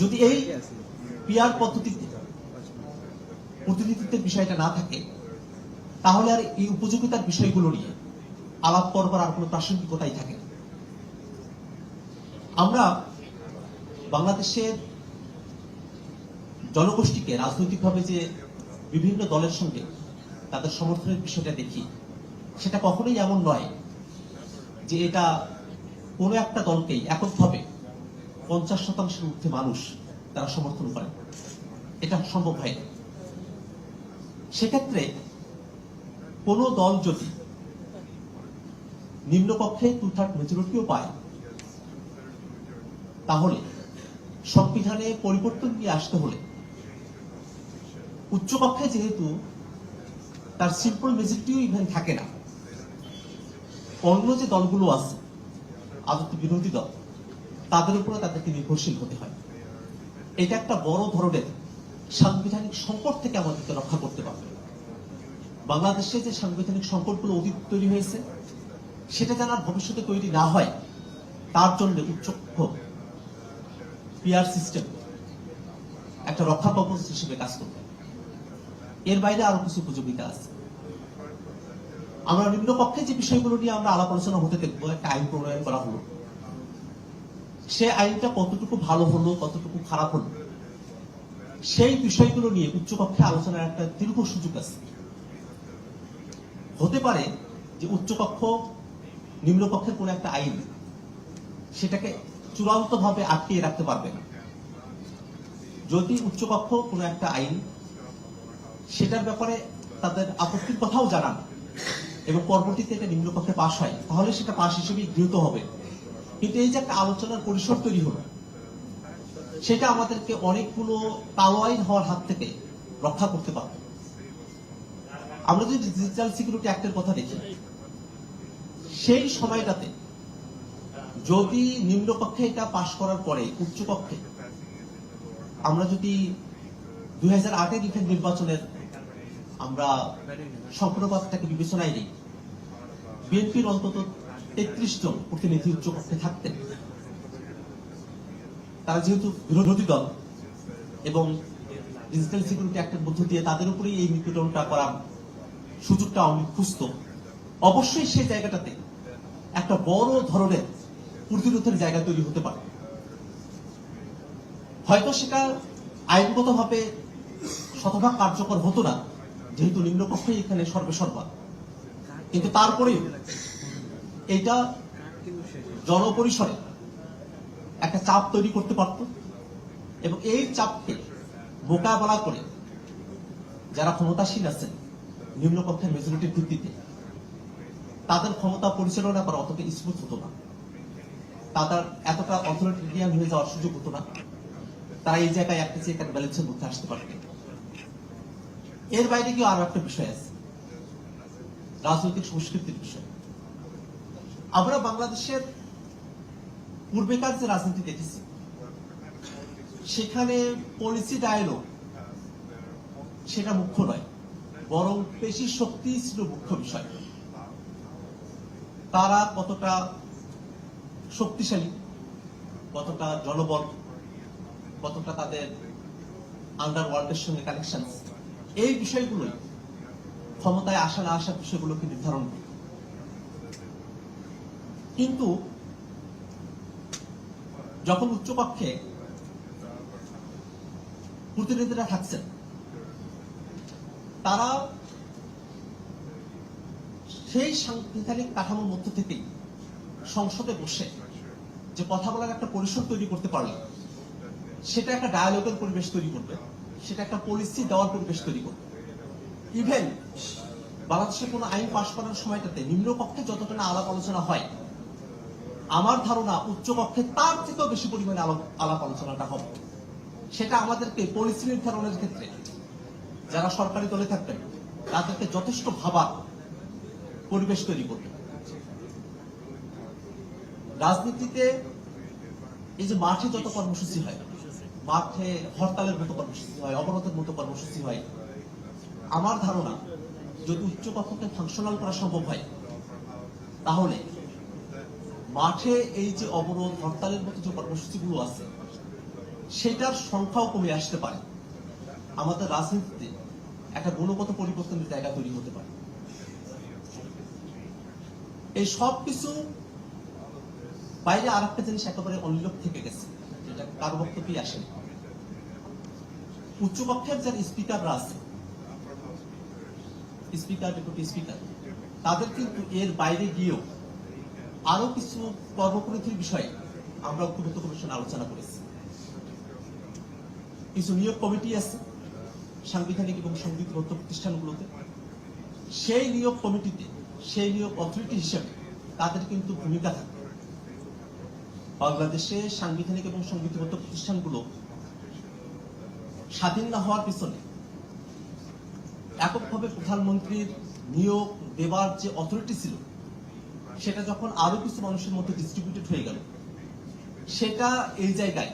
যদি এই পিয়ার পদ্ধতিতে প্রতিনিধিত্বের বিষয়টা না থাকে, তাহলে আর এই উপযোগিতার বিষয়গুলো নিয়ে আলাপ করবার আর কোনো প্রাসঙ্গিকতাই থাকে আমরা বাংলাদেশের জনগোষ্ঠীকে রাজনৈতিকভাবে যে বিভিন্ন দলের সঙ্গে তাদের সমর্থনের বিষয়টা দেখি, সেটা কখনোই এমন নয় যে এটা কোনো একটা দলকেই এককভাবে পঞ্চাশ শতাংশের ঊর্ধ্বে মানুষ তারা সমর্থন করে। এটা সম্ভব হয় না। সেক্ষেত্রে কোন দল যদি নিম্নকক্ষে টু থার্ড মেজরিটিও পায়, তাহলে সংবিধানে পরিবর্তন নিয়ে আসতে হলে উচ্চকক্ষে যেহেতু তার সিম্পল মেজরিটিও ইভেন থাকে না, অন্য যে দলগুলো আছে, আদত বিরোধী দল তাদের উপরে তাদেরকে নির্ভরশীল হতে হয়। এটা একটা বড় ধরনের সাংবিধানিক সংকট থেকে আমাদেরকে রক্ষা করতে পারবে। বাংলাদেশে যে সাংবিধানিক সংকটগুলো অতীত তৈরি হয়েছে, সেটা যেন ভবিষ্যতে তৈরি না হয়, তার জন্য উচ্চকক্ষ পিআর সিস্টেম একটা রক্ষা কবচ হিসেবে কাজ করবে। এর বাইরে আরও কিছু উপযোগিতা আছে। আমরা নিম্নকক্ষে যে বিষয়গুলো নিয়ে আমরা আলাপ আলোচনা হতে দেখব, একটা আইন প্রণয়ন করা হলো। সে আইনটা কতটুকু ভালো হলো, কতটুকু খারাপ হলো, সেই বিষয়গুলো নিয়ে উচ্চকক্ষে আলোচনার একটা দীর্ঘ সুযোগ আছে। হতে পারে যে উচ্চকক্ষ নিম্নকক্ষের কোন একটা আইন সেটাকে চূড়ান্ত ভাবে আটকিয়ে রাখতে পারবে না। যদি উচ্চকক্ষ কোন একটা আইন সেটার ব্যাপারে তাদের আপত্তির কথাও জানান এবং পরবর্তীতে এটা নিম্নকক্ষে পাশ হয়, তাহলে সেটা পাশ হিসেবে গৃহীত হবে। কিন্তু এই যে একটা আলোচনার পরিসর তৈরি হলো, সেটা আমাদেরকে অনেকগুলো কালো আইন হওয়ার হাত থেকে রক্ষা করতে পারবে। আমরা যদি ডিজিটাল সিকিউরিটি অ্যাক্টের কথা দেখি, সেই সময়টাতে যদি নিম্নকক্ষে এটা পাশ করার পরে উচ্চকক্ষে আমরা যদি দুই হাজার আটের ইভেন্ট নির্বাচনের আমরা সম্পূর্ণপাতটাকে বিবেচনায় নিই, বিএনপির অন্তত তেত্রিশ জন প্রতিনিধি উচ্চকক্ষে থাকতেন। তারা যেহেতু বিরোধী দল এবং ডিজিটাল সিকিউরিটি অ্যাক্টের মধ্য দিয়ে তাদের এই নিপীড়নটা করার সুযোগটা খুঁজত। অবশ্যই সেই জায়গাটাতে একটা বড় ধরনের প্রতিরোধের জায়গা তৈরি হতে পারে। হয়তো সেটা আইনগতভাবে শতভাগ কার্যকর হতো না, যেহেতু নিম্নকক্ষই এখানে সর্বেসর্বা। কিন্তু তারপরেও এটা জনপরিসরে একটা চাপ তৈরি করতে পারত এবং এই চাপকে মোকাবেলা করে যারা ক্ষমতাসীন আছেন নিম্নকক্ষের মেজরিটির ভিত্তিতে, তাদের ক্ষমতা পরিচালনা করা অতটা স্মুথ হতো না। তাদের এতটা অথরিটেরিয়ান হয়ে যাওয়ার সুযোগ হতো না। তারা এই জায়গায় একটা চেক অ্যান্ড ব্যালেন্সের মধ্যে আসতে পারবে এর বাইরে কি আরও একটা বিষয় আছে। রাজনৈতিক সংস্কৃতির বিষয়। আমরা বাংলাদেশের পূর্বেকার যে রাজনীতি দেখেছি সেখানে পলিসি ডায়ালগ সেটা মুখ্য নয়, বরং পেশি শক্তি ছিল মুখ্য বিষয়। তারা কতটা শক্তিশালী, কতটা জনবল, কতটা তাদের আন্ডারওয়ার্ল্ডের সঙ্গে কানেকশন এই বিষয়গুলোই ক্ষমতায় আসা না আসার বিষয়গুলোকে নির্ধারণ করে। কিন্তু যখন উচ্চকক্ষে প্রতিনিধিরা থাকছেন, তারা সেই সাংবিধানিক কাঠামোর মধ্য থেকেই সংসদে বসে যে কথা বলার একটা পরিসর তৈরি করতে পারলে সেটা একটা ডায়ালগের পরিবেশ তৈরি করবে, সেটা একটা পলিসি দেওয়ার পরিবেশ তৈরি করবে। ইভেন বাংলাদেশের কোনো আইন পাশ করার সময়টাতে নিম্নপক্ষে যতটা না আলাপ আলোচনা হয় আমার ধারণা উচ্চকক্ষে তার থেকেও বেশি পরিমাণে আলাপ- আলোচনাটা হবে। সেটা আমাদেরকে পলিসি নির্ধারণের ক্ষেত্রে, যারা সরকারি দলে থাকবেন, তাদেরকে যথেষ্ট ভাবার পরিবেশ তৈরি করবে। রাজনীতিতে এই যে মাঠে যত কর্মসূচি হয়, মাঠে হরতালের মতো কর্মসূচি হয়, অবরোধের মতো কর্মসূচি হয়, আমার ধারণা যদি উচ্চকক্ষকে ফাংশনাল করা সম্ভব হয়, তাহলে মাঠে এই যে অবরোধ, হরতালের মতো যে কর্মসূচিগুলো আছে, সেটার সংখ্যাও কমে আসতে পারে। আমাদের রাজনীতিতে একটা গুণগত পরিবর্তনের জায়গা তৈরি হতে পারে। এই সব কিছু বাইরে আর একটা জিনিস একেবারে অনিলোক থেকে গেছে, যেটা কারও বক্তব্যই আসে উচ্চকক্ষের যার স্পিকাররা আছে, স্পিকার, ডেপুটি স্পিকার, তাদের কিন্তু এর বাইরে গিয়েও আরও কিছু কর্মপরিধির বিষয়ে আমরা ঐক্যবদ্ধ কমিশন আলোচনা করেছি। কিছু নিয়োগ কমিটি আছে, সাংবিধানিক এবং সংবিধিবদ্ধ প্রতিষ্ঠানগুলোতে। সেই নিয়োগ কমিটিতে, সেই নিয়োগ অথরিটি হিসেবে তাদের কিন্তু ভূমিকা থাকে। বাংলাদেশে সাংবিধানিক এবং সংবিধিবদ্ধ প্রতিষ্ঠানগুলো স্বাধীন না হওয়ার পিছনে এককভাবে প্রধানমন্ত্রীর নিয়োগ দেবার যে অথরিটি ছিল সেটা যখন আরও কিছু মানুষের মধ্যে ডিস্ট্রিবিউটেড হয়ে গেল, সেটা এই জায়গায়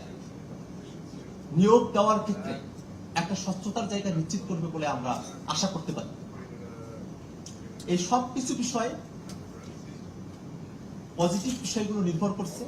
নিয়োগ দেওয়ার ক্ষেত্রে একটা স্বচ্ছতার জায়গা নিশ্চিত করবে বলে আমরা আশা করতে পারি। এই সব কিছু বিষয়ে পজিটিভ বিষয়গুলো নির্ভর করছে।